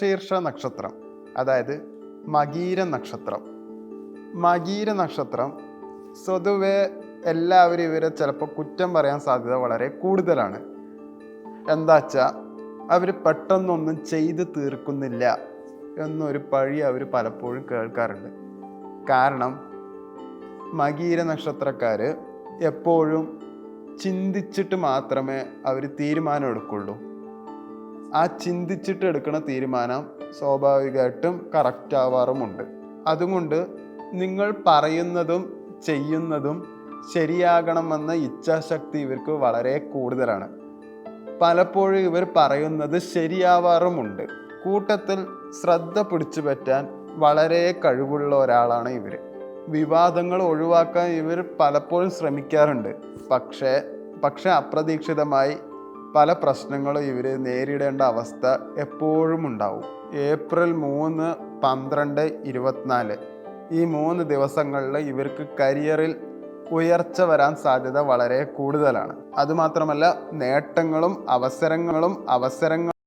മൃഗശീർഷ നക്ഷത്രം അതായത് മകീര നക്ഷത്രം. മകീര നക്ഷത്രം സ്വതുവെ എല്ലാവരും ഇവരെ ചിലപ്പോൾ കുറ്റം പറയാൻ സാധ്യത വളരെ കൂടുതലാണ്. എന്താ വെച്ചാൽ അവർ പെട്ടെന്നൊന്നും ചെയ്ത് തീർക്കുന്നില്ല എന്നൊരു പഴി അവർ പലപ്പോഴും കേൾക്കാറുണ്ട്. കാരണം മകീര നക്ഷത്രക്കാർ എപ്പോഴും ചിന്തിച്ചിട്ട് മാത്രമേ അവർ തീരുമാനം എടുക്കുള്ളൂ. ആ ചിന്തിച്ചിട്ട് എടുക്കുന്ന തീരുമാനം സ്വാഭാവികമായിട്ടും കറക്റ്റ് ആവാറുമുണ്ട്. അതുകൊണ്ട് നിങ്ങൾ പറയുന്നതും ചെയ്യുന്നതും ശരിയാകണമെന്ന ഇച്ഛാശക്തി ഇവർക്ക് വളരെ കൂടുതലാണ്. പലപ്പോഴും ഇവർ പറയുന്നത് ശരിയാവാറുമുണ്ട്. കൂട്ടത്തിൽ ശ്രദ്ധ പിടിച്ചു പറ്റാൻ വളരെ കഴിവുള്ള ഒരാളാണ് ഇവർ വിവാദങ്ങൾ ഒഴിവാക്കാൻ ഇവർ പലപ്പോഴും ശ്രമിക്കാറുണ്ട്. പക്ഷേ പക്ഷെ അപ്രതീക്ഷിതമായി പല പ്രശ്നങ്ങളും ഇവർ നേരിടേണ്ട അവസ്ഥ എപ്പോഴും ഉണ്ടാവും. ഏപ്രിൽ മൂന്ന് പന്ത്രണ്ട് ഇരുപത്തിനാല്. ഈ മൂന്ന് ദിവസങ്ങളിൽ ഇവർക്ക് കരിയറിൽ ഉയർച്ച വരാൻ സാധ്യത വളരെ കൂടുതലാണ്. അതുമാത്രമല്ല നേട്ടങ്ങളും അവസരങ്ങളും അവസരങ്ങളും